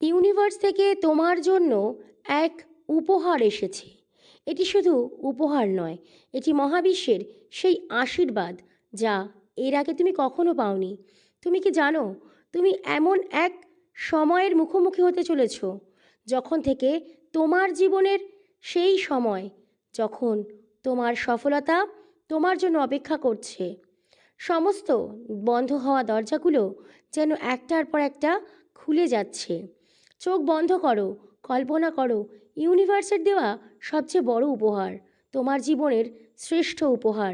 Universe থেকে তোমার জন্য এক উপহার এসেছে। এটি শুধু উপহার নয়, এটি মহাবিশ্বের সেই আশীর্বাদ যা এর আগে তুমি কখনো পাওনি। তুমি কি জানো, তুমি এমন এক সময়ের মুখোমুখি হতে চলেছ, যখন থেকে তোমার জীবনের সেই সময় যখন তোমার সফলতা তোমার জন্য অপেক্ষা করছে। সমস্ত বন্ধ হওয়া দরজাগুলো যেন একটার পর একটা খুলে যাচ্ছে। চোখ বন্ধ করো, কল্পনা করো ইউনিভার্সের দেওয়া সবচেয়ে বড় উপহার, তোমার জীবনের শ্রেষ্ঠ উপহার।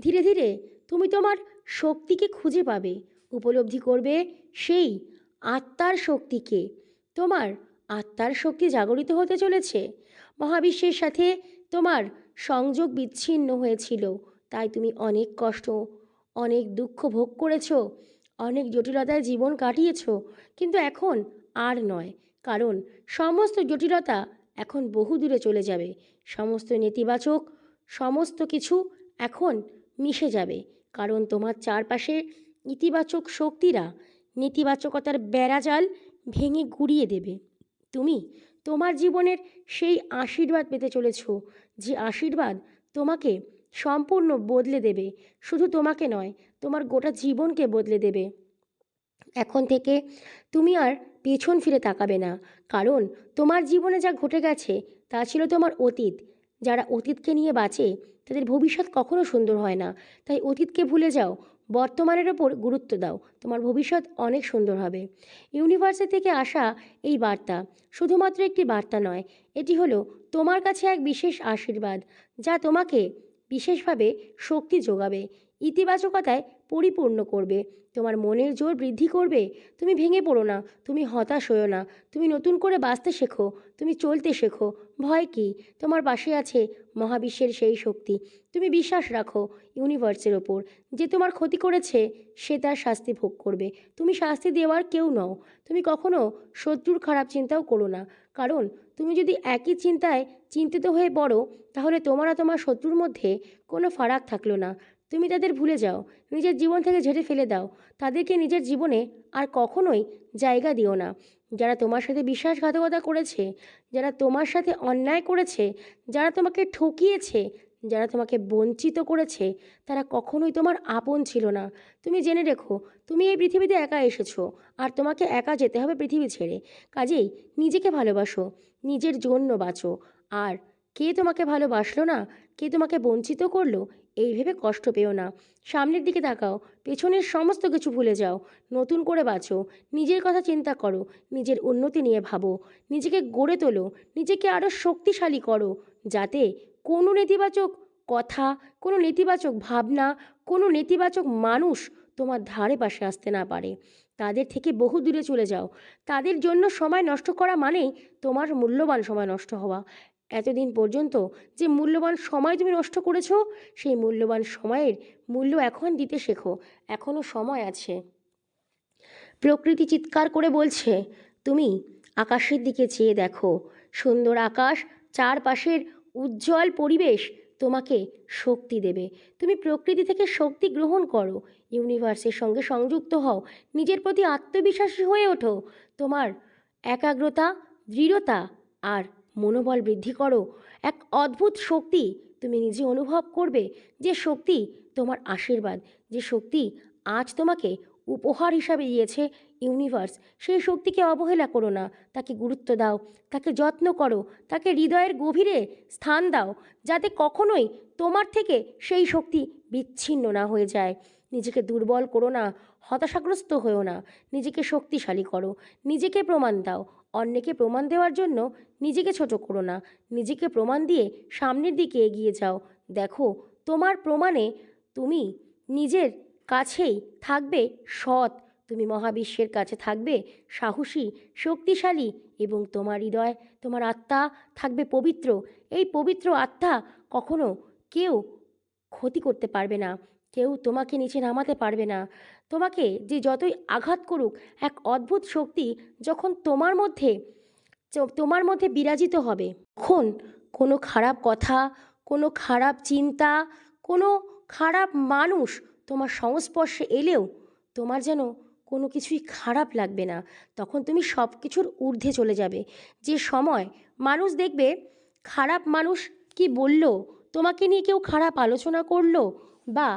ধীরে ধীরে তুমি তোমার শক্তিকে খুঁজে পাবে, উপলব্ধি করবে সেই আত্মার শক্তিকে। তোমার আত্মার শক্তি জাগরিত হতে চলেছে। মহাবিশ্বের সাথে তোমার সংযোগ বিচ্ছিন্ন হয়েছিল, তাই তুমি অনেক কষ্ট, অনেক দুঃখ ভোগ করেছ, অনেক জটিলতায় জীবন কাটিয়েছো, কিন্তু এখন আর নয়। কারণ সমস্ত জটিলতা এখন বহু দূরে চলে যাবে। সমস্ত নেতিবাচক, সমস্ত কিছু এখন মিশে যাবে। কারণ তোমার চারপাশে ইতিবাচক শক্তিরা নেতিবাচকতার বেড়াজাল ভেঙে গুড়িয়ে দেবে। তুমি তোমার জীবনের সেই আশীর্বাদ পেতে চলেছ, যে আশীর্বাদ তোমাকে সম্পূর্ণ বদলে দেবে। শুধু তোমাকে নয়, তোমার গোটা জীবনকে বদলে দেবে। এখন থেকে তুমি আর পেছন ফিরে তাকাবে না। কারণ তোমার জীবনে যা ঘটে গেছে, তা ছিল তোমার অতীত। যারা অতীতকে নিয়ে বাঁচে, তাদের ভবিষ্যৎ কখনো সুন্দর হয় না। তাই অতীতকে ভুলে যাও। বর্তমানের ওপর গুরুত্ব দাও। তোমার ভবিষ্যৎ অনেক সুন্দর হবে। ইউনিভার্সের থেকে আসা এই বার্তা শুধুমাত্র একটি বার্তা নয়, এটি হলো তোমার কাছে এক বিশেষ আশীর্বাদ, যা তোমাকে বিশেষভাবে শক্তি যোগাবে। ইতিবাচকতায় পরিপূর্ণ করবে। তোমার মনের জোর বৃদ্ধি করবে। তুমি ভেঙে পড়ো না। তুমি হতাশ হও না। তুমি নতুন করে বাঁচতে শেখো। তুমি চলতে শেখো। ভয় কি? তোমার পাশে আছে মহাবিশ্বের সেই শক্তি। তুমি বিশ্বাস রাখো ইউনিভার্সের ওপর। যে তোমার ক্ষতি করেছে, সে তার শাস্তি ভোগ করবে। তুমি শাস্তি দেওয়ার কেউ নও। তুমি কখনো শত্রুর খারাপ চিন্তাও করো না। কারণ, তুমি যদি একই চিন্তায় চিন্তিত হয়ে পড়ো, তাহলে তোমার আর তোমার শত্রুর মধ্যে কোনো ফারাক থাকল না। তুমি তাদের ভুলে যাও, নিজের জীবন থেকে ঝেড়ে ফেলে দাও। তাদেরকে নিজের জীবনে আর কখনোই জায়গা দিও না। যারা তোমার সাথে বিশ্বাসঘাতকতা করেছে, যারা তোমার সাথে অন্যায় করেছে, যারা তোমাকে ঠকিয়েছে, যারা তোমাকে বঞ্চিত করেছে, তারা কখনোই তোমার আপন ছিল না। তুমি জেনে রেখো, তুমি এই পৃথিবীতে একা এসেছ, আর তোমাকে একা যেতে হবে পৃথিবী ছেড়ে। কাজেই নিজেকে ভালোবাসো, নিজের জন্য বাঁচো। আর কে তোমাকে ভালোবাসলো না, কে তোমাকে বঞ্চিত করল এই ভেবে কষ্ট পেও না। সামনের দিকে তাকাও, পেছনের সমস্ত কিছু ভুলে যাও। নতুন করে বাঁচো। নিজের কথা চিন্তা করো, নিজের উন্নতি নিয়ে ভাবো। নিজেকে গড়ে তোলো, নিজেকে আরও শক্তিশালী করো। যাতে কোনো নেতিবাচক কথা, কোনো নেতিবাচক ভাবনা, কোনো নেতিবাচক মানুষ তোমার ধারে পাশে আসতে না পারে। তাদের থেকে বহু দূরে চলে যাও। তাদের জন্য সময় নষ্ট করা মানেই তোমার মূল্যবান সময় নষ্ট হওয়া। এতদিন পর্যন্ত যে মূল্যবান সময় তুমি নষ্ট করেছ, সেই মূল্যবান সময়ের মূল্য এখন দিতে শেখো। এখনও সময় আছে। প্রকৃতি চিৎকার করে বলছে, তুমি আকাশের দিকে চেয়ে দেখো। সুন্দর আকাশ, চারপাশের উজ্জ্বল পরিবেশ তোমাকে শক্তি দেবে। তুমি প্রকৃতি থেকে শক্তি গ্রহণ করো। ইউনিভার্সের সঙ্গে সংযুক্ত হও। নিজের প্রতি আত্মবিশ্বাসী হয়ে ওঠো। তোমার একাগ্রতা, দৃঢ়তা আর মনোবল বৃদ্ধি করো। এক অদ্ভুত শক্তি তুমি নিজে অনুভব করবে যে শক্তি তোমার আশীর্বাদ, যে শক্তি আজ তোমাকে উপহার হিসাবে দিয়েছে ইউনিভার্স সেই শক্তিকে অবহেলা করো না, তাকে গুরুত্ব দাও, তাকে যত্ন করো, তাকে হৃদয়ের গভীরে স্থান দাও, যাতে কখনোই তোমার থেকে সেই শক্তি বিচ্ছিন্ন না হয়ে যায়। নিজেকে দুর্বল করো না, হতাশাগ্রস্ত হয়েও না, নিজেকে শক্তিশালী করো, নিজেকে প্রমাণ দাও অন্যকে প্রমাণ দেওয়ার জন্য নিজেকে ছোট করো না। নিজেকে প্রমাণ দিয়ে সামনের দিকে এগিয়ে যাও। দেখো, তোমার প্রমাণে তুমি নিজের কাছেই থাকবে সৎ। তুমি মহাবিশ্বের কাছে থাকবে সাহসী, শক্তিশালী এবং তোমার হৃদয়, তোমার আত্মা থাকবে পবিত্র। এই পবিত্র আত্মা কখনো কেউ ক্ষতি করতে পারবে না। কেউ তোমাকে নিচে নামাতে পারবে না। তোমাকে যে যতই আঘাত করুক, এক অদ্ভুত শক্তি যখন তোমার মধ্যে তোমার মধ্যে বিরাজিত হবে, তখন কোনো খারাপ কথা, কোনো খারাপ চিন্তা, কোনো খারাপ মানুষ তোমার সংস্পর্শে এলেও তোমার যেন কোনো কিছুই খারাপ লাগবে না। তখন তুমি সব কিছুর ঊর্ধ্বে চলে যাবে। যে সময় মানুষ দেখবে, খারাপ মানুষ কি বলল, তোমাকে নিয়ে কেউ খারাপ আলোচনা করল বা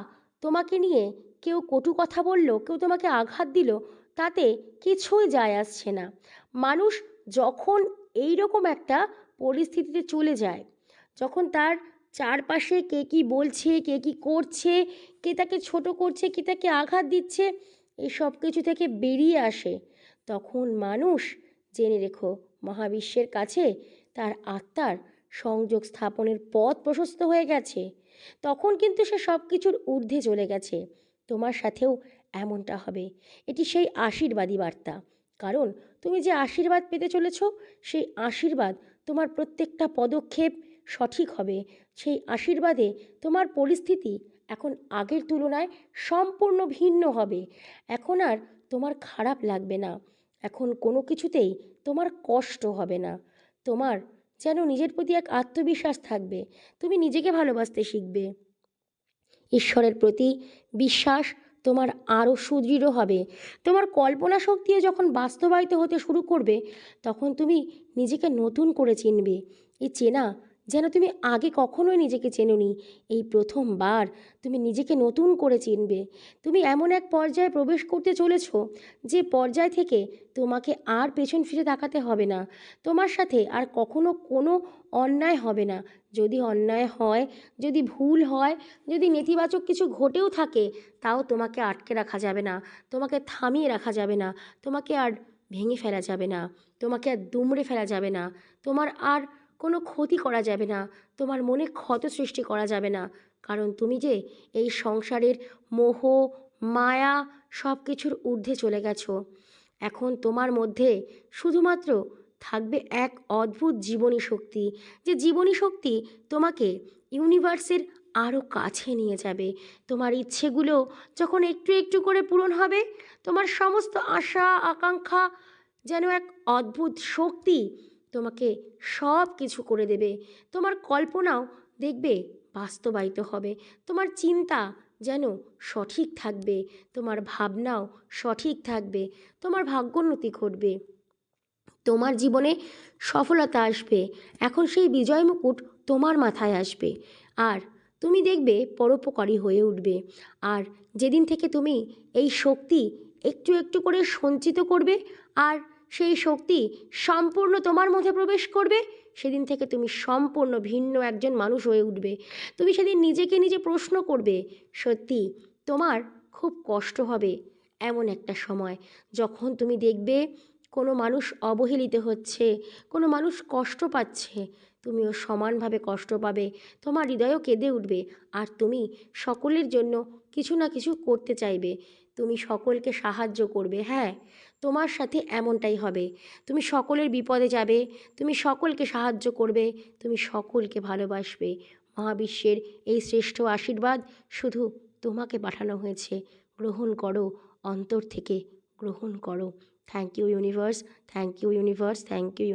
তোমাকে নিয়ে কেউ কটু কথা বলল, কেউ তোমাকে আঘাত দিল, তাতে কিছুই যায় আসছে না। মানুষ যখন এই রকম একটা পরিস্থিতিতে চলে যায়, যখন তার চারপাশে কে কী বলছে, কে কী করছে, কে তাকে ছোট করছে, কে তাকে আঘাত দিচ্ছে, এই সব কিছু থেকে বেরিয়ে আসে, তখন মানুষ, জেনে রেখো, মহাবিশ্বের কাছে তার আত্মার সংযোগ স্থাপনের পথ প্রশস্ত হয়ে গেছে। তখন কিন্তু সে সব কিছুর ঊর্ধ্বে চলে গেছে। তোমার সাথেও এমনটা হবে। এটি সেই আশীর্বাদী বার্তা। কারণ তুমি যে আশীর্বাদ পেতে চলেছ, সেই আশীর্বাদ তোমার প্রত্যেকটা পদক্ষেপ সঠিক হবে। সেই আশীর্বাদে তোমার পরিস্থিতি এখন আগের তুলনায় সম্পূর্ণ ভিন্ন হবে। এখন আর তোমার খারাপ লাগবে না। এখন কোনো কিছুতেই তোমার কষ্ট হবে না। তোমার যেন নিজের প্রতি এক আত্মবিশ্বাস থাকবে। তুমি নিজেকে ভালোবাসতে শিখবে। ঈশ্বরের প্রতি বিশ্বাস তোমার আরও সুদৃঢ় হবে। তোমার কল্পনা শক্তিও যখন বাস্তবায়িত হতে শুরু করবে, তখন তুমি নিজেকে নতুন করে চিনবে। এই চেনা যেন তুমি আগে কখনোই নিজেকে চেনোনি। এই প্রথমবার তুমি নিজেকে নতুন করে চিনবে। তুমি এমন এক পর্যায়ে প্রবেশ করতে চলেছ যে পর্যায় থেকে তোমাকে আর পেছন ফিরে তাকাতে হবে না। তোমার সাথে আর কখনো কোনো অন্যায় হবে না। যদি অন্যায় হয়, যদি ভুল হয়, যদি নেতিবাচক কিছু ঘটেও থাকে, তাও তোমাকে আটকে রাখা যাবে না। তোমাকে থামিয়ে রাখা যাবে না। তোমাকে আর ভেঙে ফেলা যাবে না। তোমাকে আর দুমড়ে ফেলা যাবে না। তোমার আর কোনো ক্ষতি করা যাবে না, তোমার মনে ক্ষত সৃষ্টি করা যাবে না। কারণ তুমি যে এই সংসারের মোহ, মায়া সব কিছুর ঊর্ধ্বে চলে গেছো। এখন তোমার মধ্যে শুধুমাত্র থাকবে এক অদ্ভুত জীবনী শক্তি, যে জীবনী শক্তি তোমাকে ইউনিভার্সের আরও কাছে নিয়ে যাবে। তোমার ইচ্ছেগুলো যখন একটু একটু করে পূরণ হবে, তোমার সমস্ত আশা, আকাঙ্ক্ষা যেন এক অদ্ভুত শক্তি তোমাকে সব কিছু করে দেবে। তোমার কল্পনাও দেখবে বাস্তবায়িত হবে। তোমার চিন্তা যেন সঠিক থাকবে। তোমার ভাবনাও সঠিক থাকবে। তোমার ভাগ্যোন্নতি ঘটবে। তোমার জীবনে সফলতা আসবে। এখন সেই বিজয় মুকুট তোমার মাথায় আসবে। আর তুমি দেখবে পরোপকারী হয়ে উঠবে। আর যেদিন থেকে তুমি এই শক্তি একটু একটু করে সঞ্চিত করবে, আর সেই শক্তি সম্পূর্ণ তোমার মধ্যে প্রবেশ করবে। সেদিন থেকে তুমি সম্পূর্ণ ভিন্ন একজন মানুষ হয়ে উঠবে। তুমি সেদিন নিজেকে নিজে প্রশ্ন করবে, সত্যি, তোমার খুব কষ্ট হবে। এমন একটা সময় যখন তুমি দেখবে কোনো মানুষ অবহেলিত হচ্ছে, কোনো মানুষ কষ্ট পাচ্ছে, তুমিও সমানভাবে কষ্ট পাবে, তোমার হৃদয়ও কেঁদে উঠবে, আর তুমি সকলের জন্য কিছু না কিছু করতে চাইবে। তুমি সকলকে সাহায্য করবে হ্যাঁ? তোমার সাথে এমনটাই হবে। তুমি সকলের বিপদে যাবে, তুমি সকলকে সাহায্য করবে, তুমি সকলকে ভালোবাসবে। মহাবিশ্বের এই শ্রেষ্ঠ আশীর্বাদ শুধু তোমাকে পাঠানো হয়েছে। গ্রহণ করো, অন্তর থেকে গ্রহণ করো। Thank you universe thank you universe thank you